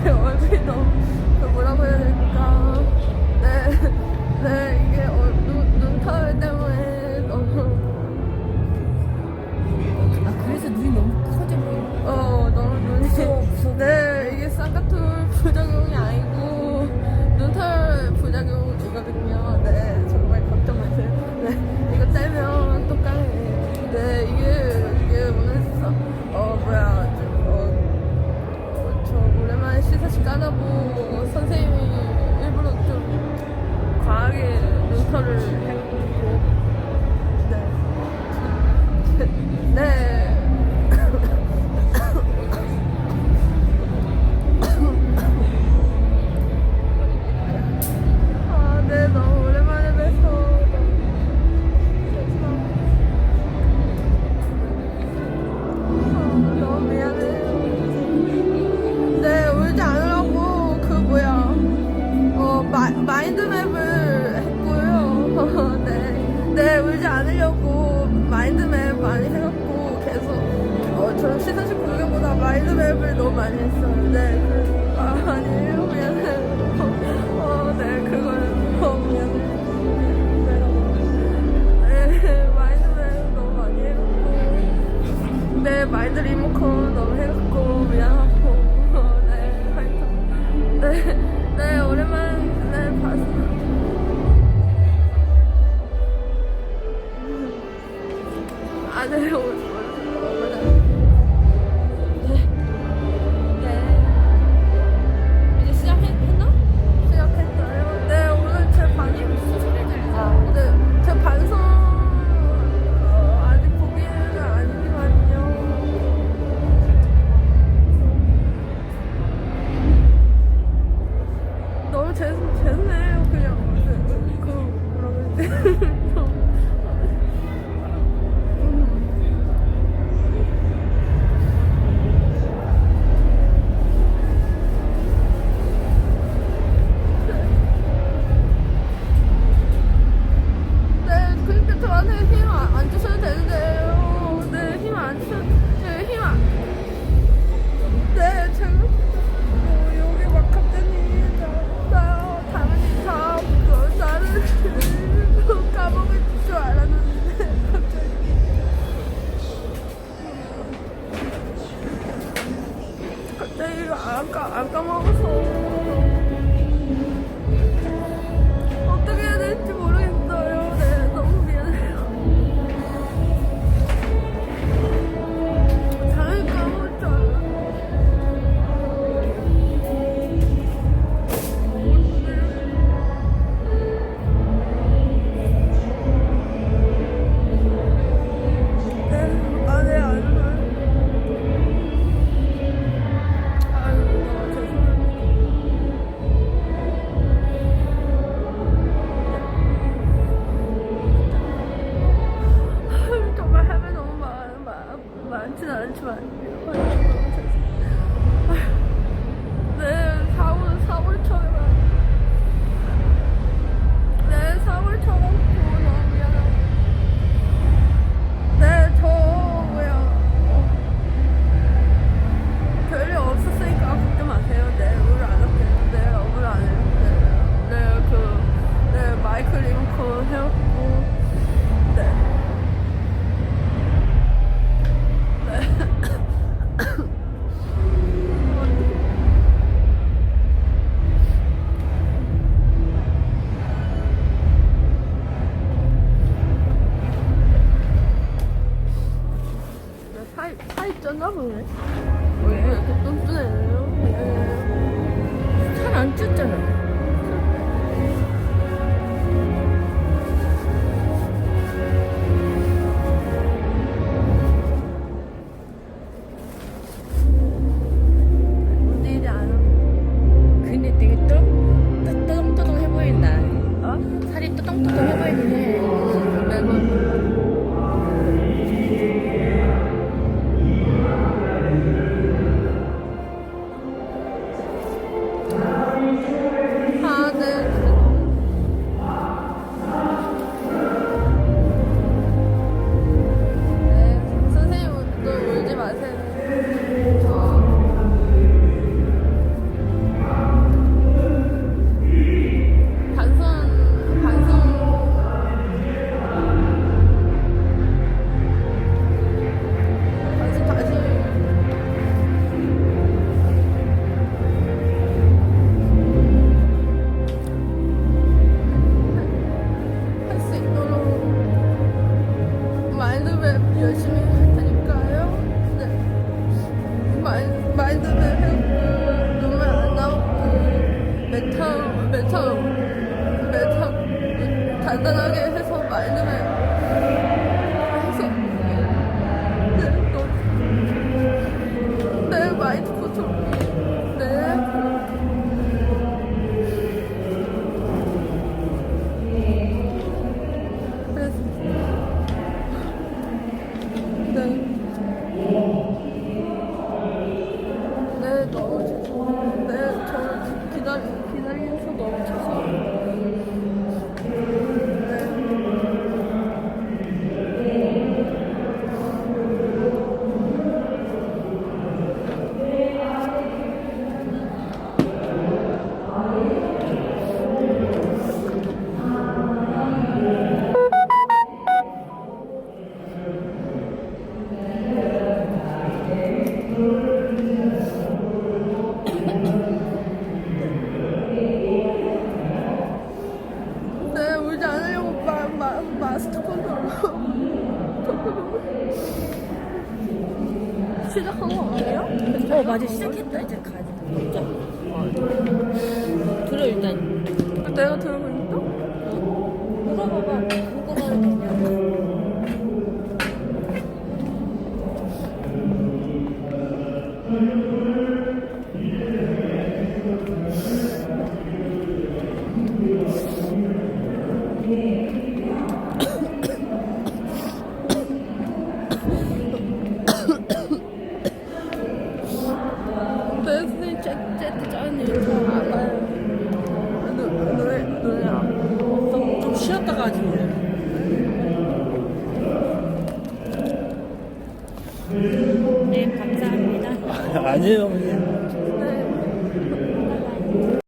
Oh. 짜다보 선생님이 일부러 좀 과하게 눈터를 했고 랩을 너무 많이 했었는데 그, 아, 아니에요. 미안해 어, 어, 네 그거를 어, 미안해 네, 마인드랩 네, 너무 많이 했고. 네 마인드 리모컨 너무 행복 I'll go, I'll come over soon. 뜬가 보네. 왜 이렇게 뚱뚱해요? 잘안 쪘잖아. 간단하게 해서 말들을 시작한 거 아니에요? 어 맞아. 시작했다. 이제 가야 돼 들어 일단. 내가 들어보니까? 물어봐봐. manière.